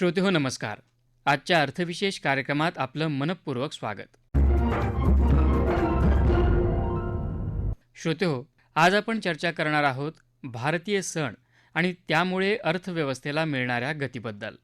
श्रोते हो नमस्कार. आजच्या अर्थविशेष कार्यक्रमात आपलं मनपूर्वक स्वागत. श्रोते हो आज आपण चर्चा करणार आहोत भारतीय सण आणि त्यामुळे अर्थव्यवस्थेला मिळणाऱ्या गतीबद्दल.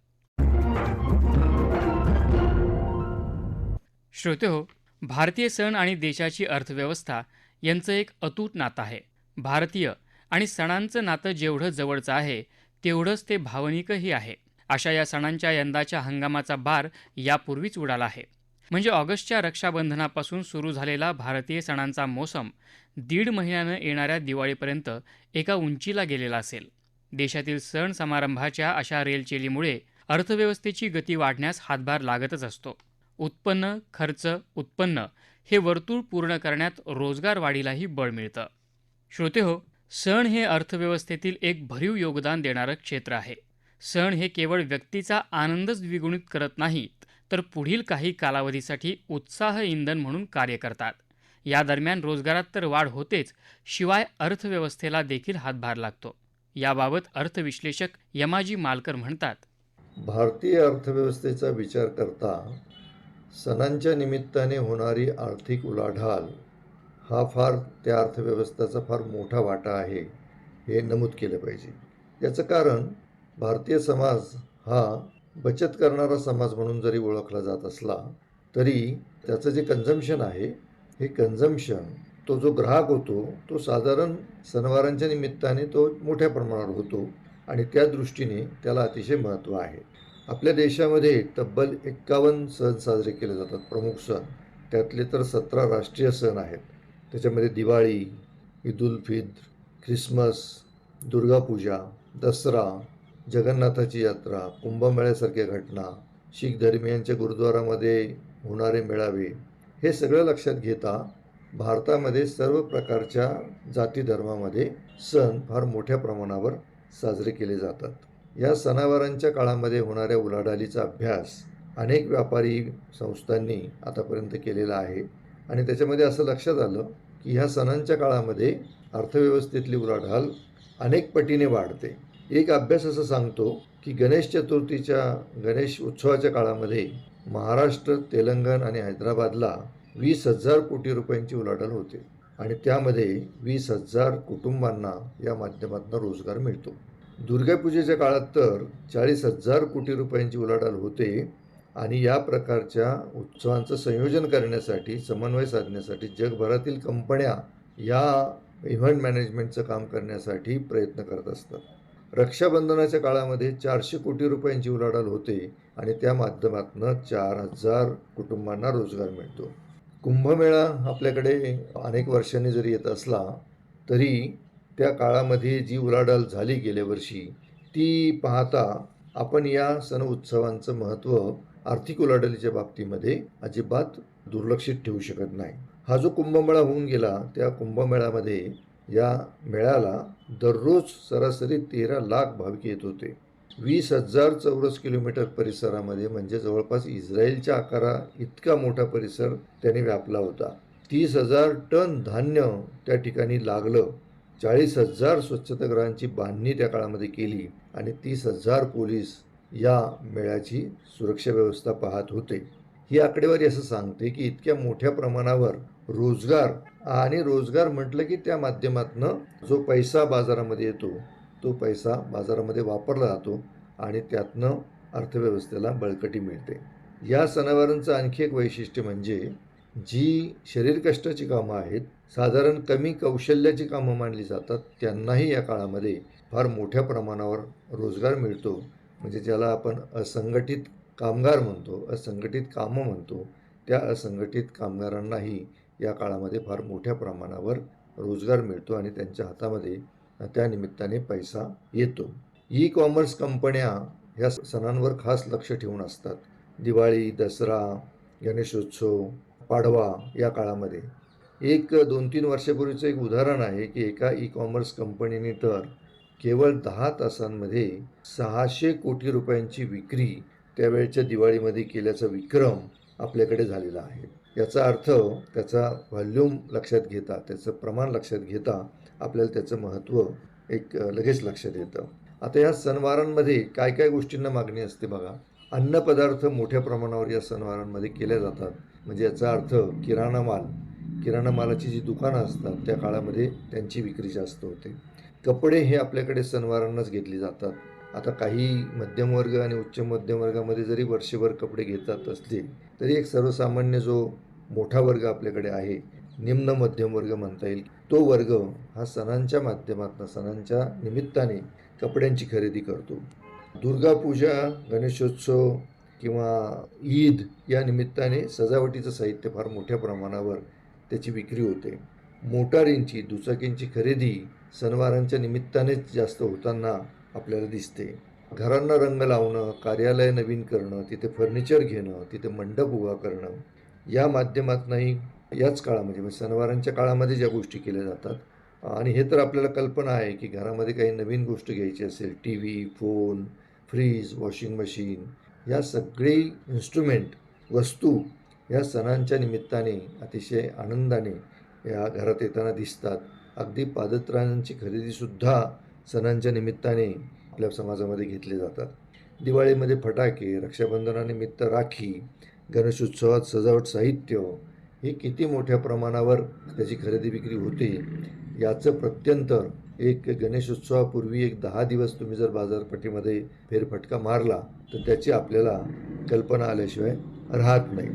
श्रोते हो भारतीय सण आणि देशाची अर्थव्यवस्था यांचं एक अतूट नातं आहे. भारतीय आणि सणांचं नातं जेवढं जवळचं आहे तेवढंच ते भावनिकही आहे. अशा या सणांच्या यंदाच्या हंगामाचा भार यापूर्वीच उडाला आहे. म्हणजे ऑगस्टच्या रक्षाबंधनापासून सुरू झालेला भारतीय सणांचा मोसम दीड महिन्यानं येणाऱ्या दिवाळीपर्यंत एका उंचीला गेलेला असेल. देशातील सण समारंभाच्या अशा रेलचेलीमुळे अर्थव्यवस्थेची गती वाढण्यास हातभार लागतच असतो. उत्पन्न खर्च उत्पन्न हे वर्तुळ पूर्ण करण्यात रोजगार वाढीलाही बळ मिळतं. श्रोते हो सण हे अर्थव्यवस्थेतील एक भरीव योगदान देणारं क्षेत्र आहे. सण हे केवळ व्यक्तीचा आनंदच द्विगुणित करत नाहीत तर पुढील काही कालावधीसाठी उत्साह इंधन म्हणून कार्य करतात. या दरम्यान रोजगारात तर वाढ होतेच शिवाय अर्थव्यवस्थेला देखील हातभार लागतो. याबाबत अर्थविश्लेषक यमाजी मालकर म्हणतात. भारतीय अर्थव्यवस्थेचा विचार करता सणांच्या निमित्ताने होणारी आर्थिक उलाढाल हा फार त्या अर्थव्यवस्थेचा फार मोठा वाटा आहे हे नमूद केलं पाहिजे. याचं कारण भारतीय समाज हा बचत करणारा समाज म्हणून जरी ओळखला जात असला तरी त्याचं जे कन्झम्शन आहे हे कन्झम्शन तो जो ग्राहक होतो तो साधारण सणवारांच्या निमित्ताने तो मोठ्या प्रमाणावर होतो आणि त्या दृष्टीने त्याला अतिशय महत्त्व आहे. आपल्या देशामध्ये तब्बल एक्कावन्न सण साजरे केले जातात प्रमुख सण. त्यातले तर सतरा राष्ट्रीय सण आहेत. त्याच्यामध्ये दिवाळी ईद उल फित्र ख्रिसमस दुर्गापूजा दसरा जगन्नाथाची यात्रा कुंभमेळ्यासारख्या घटना शीख धर्मियांच्या गुरुद्वारामध्ये होणारे मेळावे हे सगळं लक्षात घेता भारतामध्ये सर्व प्रकारच्या जाती धर्मामध्ये सण फार मोठ्या प्रमाणावर साजरे केले जातात. या सणावारांच्या काळामध्ये होणाऱ्या उलाढालीचा अभ्यास अनेक व्यापारी संस्थांनी आतापर्यंत केलेला आहे आणि त्याच्यामध्ये असं लक्षात आलं की ह्या सणांच्या काळामध्ये अर्थव्यवस्थेतली उलाढाल अनेक पटीने वाढते. एक अभ्यास असं सांगतो की गणेश चतुर्थीच्या गणेश उत्सवाच्या काळामध्ये महाराष्ट्र तेलंगण आणि हैदराबादला वीस हजार कोटी रुपयांची उलाढाल होते आणि त्यामध्ये वीस हजार कुटुंबांना या माध्यमातून रोजगार मिळतो. दुर्गापूजेच्या काळात तर चाळीस हजार कोटी रुपयांची उलाढाल होते आणि या प्रकारच्या उत्सवांचं संयोजन करण्यासाठी समन्वय साधण्यासाठी जगभरातील कंपन्या या इव्हेंट मॅनेजमेंटचं काम करण्यासाठी प्रयत्न करत असतात. रक्षाबंधनाच्या काळामध्ये चारशे कोटी रुपयांची उलाढाल होते आणि त्या माध्यमातून चार हजार कुटुंबांना रोजगार मिळतो. कुंभमेळा आपल्याकडे अनेक वर्षांनी जरी येत असला तरी त्या काळामध्ये जी उलाढाल झाली गेल्या वर्षी ती पाहता आपण या सण उत्सवांचं महत्त्व आर्थिक उलाढालीच्या बाबतीमध्ये अजिबात दुर्लक्षित ठेवू शकत नाही. हा जो कुंभमेळा होऊन गेला त्या कुंभमेळ्यामध्ये या मेळ्याला दररोज सरासरी तेरा लाख भाविक येत होते. वीस हजार चौरस किलोमीटर परिसरामध्ये म्हणजे जवळपास इस्रायलच्या आकारा इतका मोठा परिसर त्याने व्यापला होता. तीस हजार टन धान्य त्या ठिकाणी लागलं. चाळीस हजार स्वच्छतागृहांची बांधणी त्या काळामध्ये केली आणि तीस हजार पोलीस या मेळ्याची सुरक्षा व्यवस्था पाहत होते. ही आकडेवारी असं सांगते की इतक्या मोठ्या प्रमाणावर रोजगार. आणि रोजगार म्हटलं की त्या माध्यमातनं जो पैसा बाजारामध्ये येतो तो पैसा बाजारामध्ये वापरला जातो आणि त्यातनं अर्थव्यवस्थेला बळकटी मिळते. या सणावारांचं आणखी एक वैशिष्ट्य म्हणजे जी शरीर कष्टाची कामं आहेत साधारण कमी कौशल्याची कामं मानली जातात त्यांनाही या काळामध्ये फार मोठ्या प्रमाणावर रोजगार मिळतो. म्हणजे ज्याला आपण असंघटित कामगार म्हणतो असंघटित कामं म्हणतो त्या असंघटित कामगारांनाही या काळामध्ये फार मोठ्या प्रमाणावर रोजगार मिळतो आणि त्यांच्या हातामध्ये त्यानिमित्ताने पैसा येतो. ई कॉमर्स कंपन्या ह्या सणांवर खास लक्ष ठेवून असतात. दिवाळी दसरा गणेशोत्सव पाडवा या काळामध्ये. एक दोन तीन वर्षापूर्वीचं एक उदाहरण आहे की एका ई कॉमर्स कंपनीने तर केवळ दहा तासांमध्ये सहाशे कोटी रुपयांची विक्री त्यावेळच्या दिवाळीमध्ये केल्याचा विक्रम आपल्याकडे झालेला आहे. याचा अर्थ त्याचा व्हॉल्यूम लक्षात घेता त्याचं प्रमाण लक्षात घेता आपल्याला त्याचं महत्त्व एक लगेच लक्षात येतं. आता या सणवारांमध्ये काय काय गोष्टींना मागणी असते बघा. अन्नपदार्थ मोठ्या प्रमाणावर या सणवारांमध्ये केल्या जातात. म्हणजे याचा अर्थ किराणा माल. किराणा मालाची जी दुकानं असतात त्या काळामध्ये त्यांची विक्री जास्त होते. कपडे हे आपल्याकडे सणवारांनाच घेतली जातात. आता काही मध्यमवर्ग आणि उच्च मध्यमवर्गामध्ये जरी वर्षभर कपडे घेतात असले तरी एक सर्वसामान्य जो मोठा वर्ग आपल्याकडे आहे. निम्न मध्यम वर्ग म्हणता येईल. तो वर्ग हा सणांच्या माध्यमातून सणांच्या निमित्ताने कपड्यांची खरेदी करतो. दुर्गापूजा गणेशोत्सव किंवा ईद या निमित्ताने सजावटीचं साहित्य फार मोठ्या प्रमाणावर त्याची विक्री होते. मोटारींची दुचाकींची खरेदी सणवारांच्या निमित्तानेच जास्त होताना आपल्याला दिसते. घरांना रंग लावणं कार्यालय नवीन करणं तिथे फर्निचर घेणं तिथे मंडप उभा करणं या माध्यमातूनही याच काळामध्ये म्हणजे सणवारांच्या काळामध्ये ज्या गोष्टी केल्या जातात आणि हे तर आपल्याला कल्पना आहे की घरामध्ये काही नवीन गोष्ट घ्यायची असेल T V phone fridge washing machine या सगळी इन्स्ट्रुमेंट वस्तू या सणांच्या निमित्ताने अतिशय आनंदाने या घरात येताना दिसतात. अगदी पादत्राणांची खरेदीसुद्धा सणांच्या निमित्ताने आपल्या समाजामध्ये घेतले जातात. दिवाळीमध्ये फटाके रक्षाबंधनानिमित्त राखी गणेशोत्सवात सजावट साहित्य हे किती मोठ्या प्रमाणावर त्याची खरेदी विक्री होते याचं प्रत्यंतर एक गणेशोत्सवापूर्वी एक दहा दिवस तुम्ही जर बाजारपेठेमध्ये फेरफटका मारला तर त्याची आपल्याला कल्पना आल्याशिवाय राहत नाही.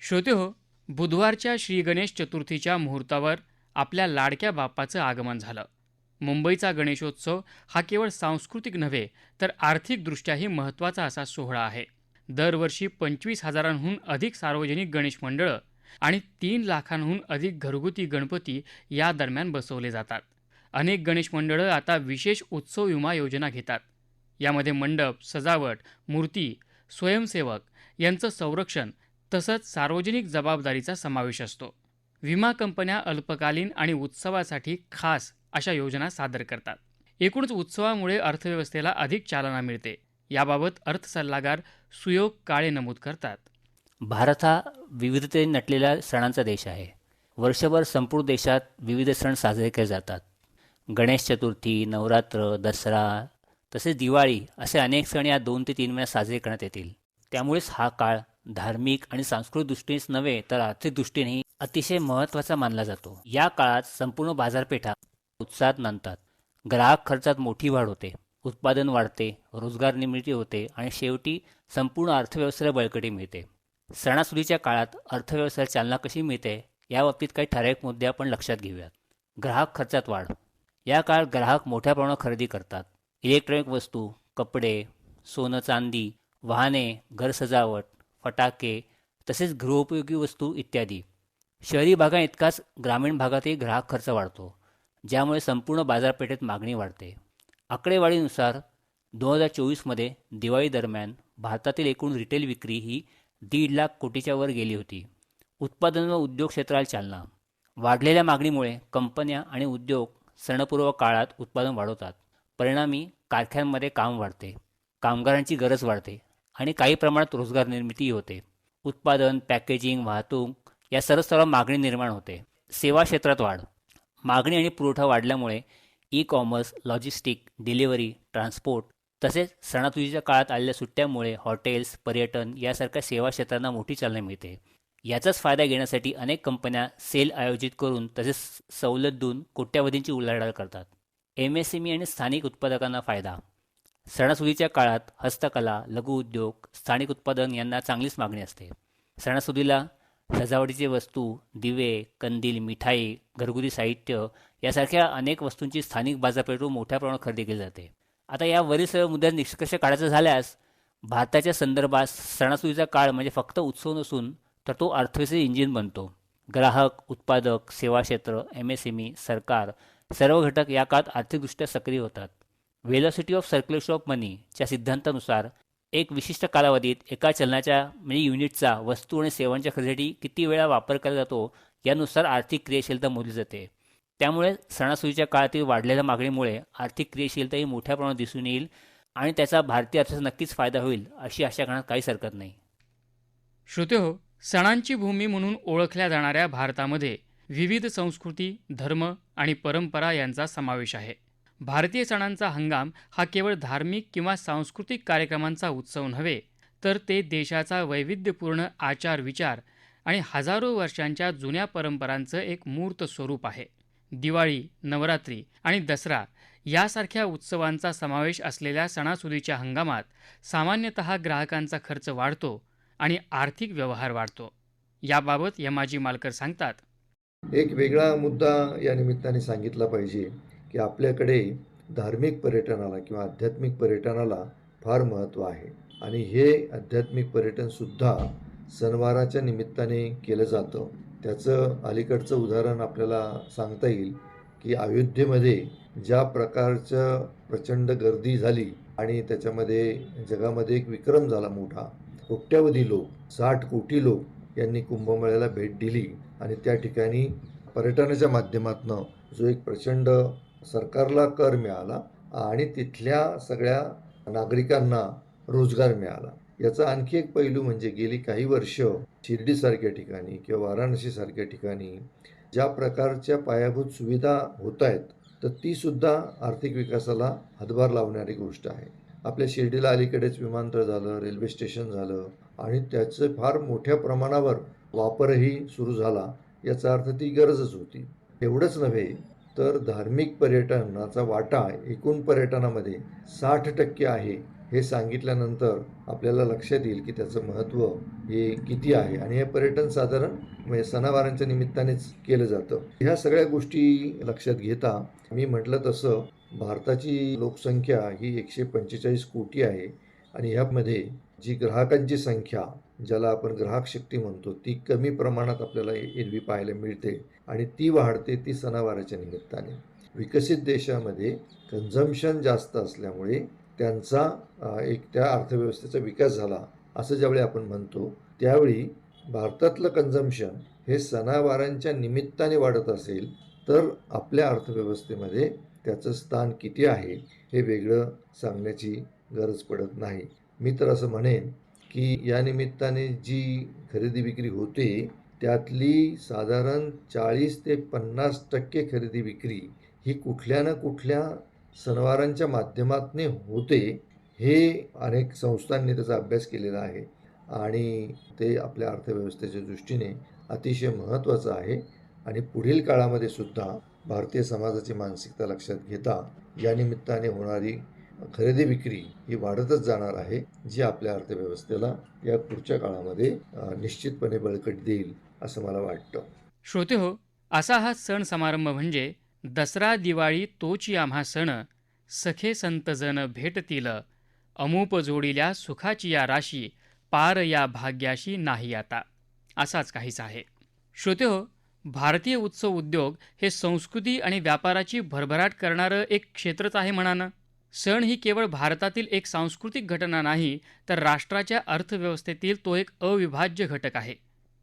श्रोते हो बुधवारच्या श्री गणेश चतुर्थीच्या मुहूर्तावर आपल्या लाडक्या बाप्पाचं आगमन झालं. मुंबईचा गणेशोत्सव हा केवळ सांस्कृतिक नव्हे तर आर्थिकदृष्ट्याही महत्त्वाचा असा सोहळा आहे. दरवर्षी पंचवीस हजारांहून अधिक सार्वजनिक गणेश मंडळं आणि तीन लाखांहून अधिक घरगुती गणपती या दरम्यान बसवले जातात. अनेक गणेश मंडळं आता विशेष उत्सव विमा योजना घेतात. यामध्ये मंडप सजावट मूर्ती स्वयंसेवक यांचं संरक्षण तसंच सार्वजनिक जबाबदारीचा समावेश असतो. विमा कंपन्या अल्पकालीन आणि उत्सवासाठी खास अशा योजना सादर करतात. एकूणच उत्सवामुळे अर्थव्यवस्थेला अधिक चालना मिळते. याबाबत अर्थसल्लागार सुयोग काळे नमूद करतात. भारत हा विविधतेने नटलेला सणांचा देश आहे. वर्षभर संपूर्ण देशात विविध सण साजरे केले जातात. गणेश चतुर्थी नवरात्र दसरा तसेच दिवाळी असे अनेक सण या दोन ते तीन महिन्यात साजरे करण्यात येतील. त्यामुळेच हा काळ धार्मिक आणि सांस्कृतिक दृष्टीनेच नव्हे तर आर्थिक दृष्टीनेही अतिशय महत्त्वाचा मानला जातो. या काळात संपूर्ण बाजारपेठा उत्साहात नांदतात. ग्राहक खर्चात मोठी वाढ होते. उत्पादन वाढते रोजगार निर्मिती होते आणि शेवटी संपूर्ण अर्थव्यवस्थेला बळकटी मिळते. सणासुदीच्या काळात अर्थव्यवस्थेला चालना कशी मिळते याबाबतीत काही ठराविक मुद्दे आपण लक्षात घेऊयात. ग्राहक खर्चात वाढ. या काळात ग्राहक मोठ्या प्रमाणात खरेदी करतात. इलेक्ट्रॉनिक वस्तू कपडे सोनं चांदी वाहने घर सजावट फटाके तसेच गृहोपयोगी वस्तू इत्यादी. शहरी भागा इतकाच ग्रामीण भागातही ग्राहक खर्च वाढतो ज्यामुळे संपूर्ण बाजारपेठेत मागणी वाढते. आकडेवारीनुसार दोन हजार चोवीसमध्ये दिवाळी दरम्यान भारतातील एकूण रिटेल विक्री ही दीड लाख कोटीच्या वर गेली होती. उत्पादन व उद्योग क्षेत्राला चालना. वाढलेल्या मागणीमुळे कंपन्या आणि उद्योग सणपूर्व काळात उत्पादन वाढवतात. परिणामी कारखान्यांमध्ये काम वाढते कामगारांची गरज वाढते आणि काही प्रमाणात रोजगार निर्मिती होते. उत्पादन पॅकेजिंग वाहतूक या सर्व सर्व मागणी निर्माण होते. सेवा क्षेत्रात वाढ. मागणी आणि पुरवठा वाढल्यामुळे e commerce logistic delivery transport तसेच सणासुदीच्या काळात आलेल्या सुट्ट्यामुळे हॉटेल्स पर्यटन यासारख्या सेवा क्षेत्रांना मोठी चालना मिळते. याचाच फायदा घेण्यासाठी अनेक कंपन्या सेल आयोजित करून तसेच सवलत देऊन कोट्यावधींची उलाढाल करतात. एम एस एम ई आणि स्थानिक उत्पादकांना फायदा. सणासुदीच्या काळात हस्तकला लघुउद्योग स्थानिक उत्पादन यांना चांगलीच मागणी असते. सणासुदीला सजावटीचे वस्तू दिवे कंदील मिठाई घरगुती साहित्य यासारख्या अनेक वस्तूंची स्थानिक बाजारपेठेतून मोठ्या प्रमाणात खरेदी केली जाते. आता या वरील सर्व मुद्द्यात निष्कर्ष काढायचा झाल्यास भारताच्या संदर्भात सणासुदीचा काळ म्हणजे फक्त उत्सव नसून तर तो अर्थव्यवस्थेचे इंजिन बनतो. ग्राहक उत्पादक सेवा क्षेत्र एम एस एम ई सरकार सर्व घटक या काळात आर्थिकदृष्ट्या सक्रिय होतात. वेलॉसिटी ऑफ सर्क्युलेशन ऑफ मनीच्या सिद्धांतानुसार एक विशिष्ट कालावधीत एका चलनाच्या म्हणजे युनिटचा वस्तू आणि सेवांच्या खरेदीसाठी किती वेळा वापर केला जातो यानुसार आर्थिक क्रियाशीलता मोजली जाते. त्यामुळे सणासुदीच्या काळातील वाढलेल्या मागणीमुळे आर्थिक क्रियाशीलताही मोठ्या प्रमाणात दिसून येईल आणि त्याचा भारतीय अर्थाचा नक्कीच फायदा होईल अशी आशा करण्यात काहीच हरकत नाही. श्रोते हो सणांची भूमी म्हणून ओळखल्या जाणाऱ्या भारतामध्ये विविध संस्कृती धर्म आणि परंपरा यांचा समावेश आहे. भारतीय सणांचा हंगाम हा केवळ धार्मिक किंवा सांस्कृतिक कार्यक्रमांचा उत्सव नव्हे तर ते देशाचा वैविध्यपूर्ण आचार विचार आणि हजारो वर्षांच्या जुन्या परंपरांचं एक मूर्त स्वरूप आहे. दिवाळी नवरात्री आणि दसरा यासारख्या उत्सवांचा समावेश असलेल्या सणासुदीच्या हंगामात सामान्यतः ग्राहकांचा खर्च वाढतो आणि आर्थिक व्यवहार वाढतो. याबाबत यमाजी मालकर सांगतात. एक वेगळा मुद्दा या निमित्ताने सांगितला पाहिजे की आपल्याकडे धार्मिक पर्यटनाला किंवा आध्यात्मिक पर्यटनाला फार महत्त्व आहे. आणि हे आध्यात्मिक पर्यटनसुद्धा सणवाराच्या निमित्ताने केलं जातं. त्याचं अलीकडचं उदाहरण आपल्याला सांगता येईल की अयोध्येमध्ये ज्या प्रकारचं प्रचंड गर्दी झाली आणि त्याच्यामध्ये जगामध्ये एक विक्रम झाला मोठा. कोट्यावधी लोक साठ कोटी लोक यांनी कुंभमेळ्याला भेट दिली आणि त्या ठिकाणी पर्यटनाच्या माध्यमातून जो एक प्रचंड सरकारला कर मिळाला आणि तिथल्या सगळ्या नागरिकांना रोजगार मिळाला. याचा आणखी एक पैलू म्हणजे गेली काही वर्ष शिर्डीसारख्या ठिकाणी किंवा वाराणसीसारख्या ठिकाणी ज्या प्रकारच्या पायाभूत सुविधा होत आहेत तर तीसुद्धा आर्थिक विकासाला हातभार लावणारी गोष्ट आहे. आपल्या शिर्डीला अलीकडेच विमानतळ झालं रेल्वे स्टेशन झालं आणि त्याचं फार मोठ्या प्रमाणावर वापरही सुरू झाला याचा अर्थ ती गरजच होती. एवढंच नव्हे तर धार्मिक पर्यटनाचा वाटा एकूण पर्यटनामध्ये साठ टक्के आहे. हे सांगितल्यानंतर आपल्याला लक्षात येईल की त्याचं महत्त्व हे किती आहे. आणि हे पर्यटन साधारण म्हणजे सणावारांच्या निमित्तानेच केलं जातं. ह्या सगळ्या गोष्टी लक्षात घेता मी म्हटलं तसं भारताची लोकसंख्या ही एकशे पंचेचाळीस कोटी आहे आणि ह्यामध्ये जी ग्राहकांची संख्या ज्याला आपण ग्राहक शक्ती म्हणतो ती कमी प्रमाणात आपल्याला एरवी पाहायला मिळते आणि ती वाढते ती सणावाराच्या निमित्ताने. विकसित देशामध्ये कन्झम्शन जास्त असल्यामुळे त्यांचा एक त्या अर्थव्यवस्थेचा विकास झाला असं ज्यावेळी आपण म्हणतो त्यावेळी भारतातलं कन्झम्शन हे सणावारांच्या निमित्ताने वाढत असेल तर आपल्या अर्थव्यवस्थेमध्ये त्याचं स्थान किती आहे हे वेगळं सांगण्याची गरज पडत नाही. मी तर असं म्हणेन की या निमित्ताने जी खरेदी विक्री होते त्यातली साधारण चाळीस ते पन्नास टक्के खरेदी विक्री ही कुठल्या ना कुठल्या सणवारांच्या माध्यमातून होते हे अनेक संस्थांनी त्याचा अभ्यास केलेला आहे. आणि ते आपल्या अर्थव्यवस्थेच्या दृष्टीने अतिशय महत्त्वाचं आहे. आणि पुढील काळामध्ये सुद्धा भारतीय समाजाची मानसिकता लक्षात घेता या निमित्ताने होणारी खरेदी विक्री ही वाढतच जाणार आहे जी आपल्या अर्थव्यवस्थेला या पुढच्या काळामध्ये निश्चितपणे बळकट देईल असं मला वाटतं. श्रोते हो असा हा सण समारंभ म्हणजे दसरा दिवाळी तोची आम्हा सण. सखे संतजन भेटतील अमूप जोडिल्या सुखाची या राशी पार या भाग्याशी नाही आता. असाच काहीच आहे. श्रोते हो भारतीय उत्सव उद्योग हे संस्कृती आणि व्यापाराची भरभराट करणारं एक क्षेत्रच आहे म्हणानं. सण ही केवळ भारतातील एक सांस्कृतिक घटना नाही तर राष्ट्राच्या अर्थव्यवस्थेतील तो एक अविभाज्य घटक आहे.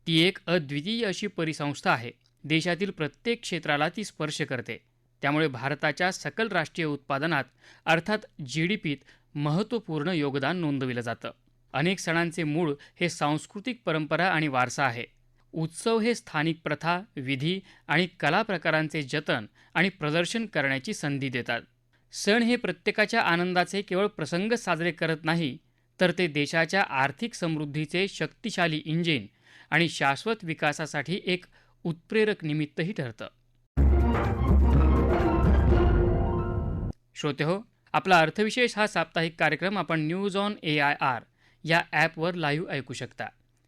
ती एक अद्वितीय अशी परिसंस्था आहे. देशातील प्रत्येक क्षेत्राला ती स्पर्श करते. त्यामुळे भारताच्या सकल राष्ट्रीय उत्पादनात अर्थात जी डी पीत महत्त्वपूर्ण योगदान नोंदविलं जातं. अनेक सणांचे मूळ हे सांस्कृतिक परंपरा आणि वारसा आहे. उत्सव हे स्थानिक प्रथा विधी आणि कला प्रकारांचे जतन आणि प्रदर्शन करण्याची संधी देतात. सण हे प्रत्येकाच्या आनंदाचे केवळ प्रसंग साजरे करत नाही तर ते देशाच्या आर्थिक समृद्धीचे शक्तिशाली इंजिन आणि शाश्वत विकासासाठी एक उत्प्रेरक निमित्तही ठरतं. श्रोते हो आपला अर्थविशेष हा साप्ताहिक कार्यक्रम आपण news on A I R या ॲपवर लाईव्ह ऐकू शकता.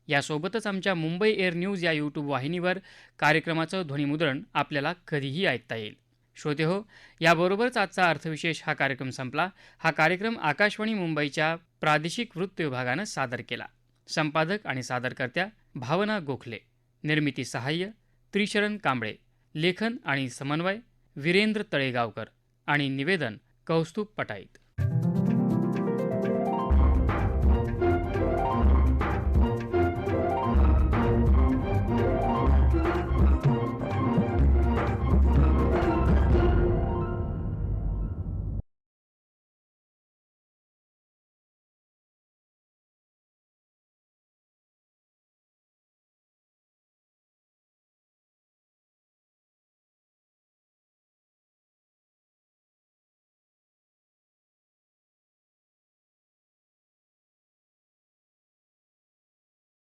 यासोबतच आमच्या मुंबई एअर न्यूज या यूट्यूब वाहिनीवर कार्यक्रमाचं ध्वनिमुद्रण आपल्याला कधीही ऐकता येईल. श्रोते हो याबरोबरच आजचा अर्थविशेष हा कार्यक्रम संपला. हा कार्यक्रम आकाशवाणी मुंबईच्या प्रादेशिक वृत्त विभागानं सादर केला. संपादक आणि सादरकर्त्या भावना गोखले. निर्मिती सहाय्य त्रिशरण कांबळे लेखन आणि समन्वय वीरेंद्र तळेगावकर आणि निवेदन कौस्तुभ पटाईत.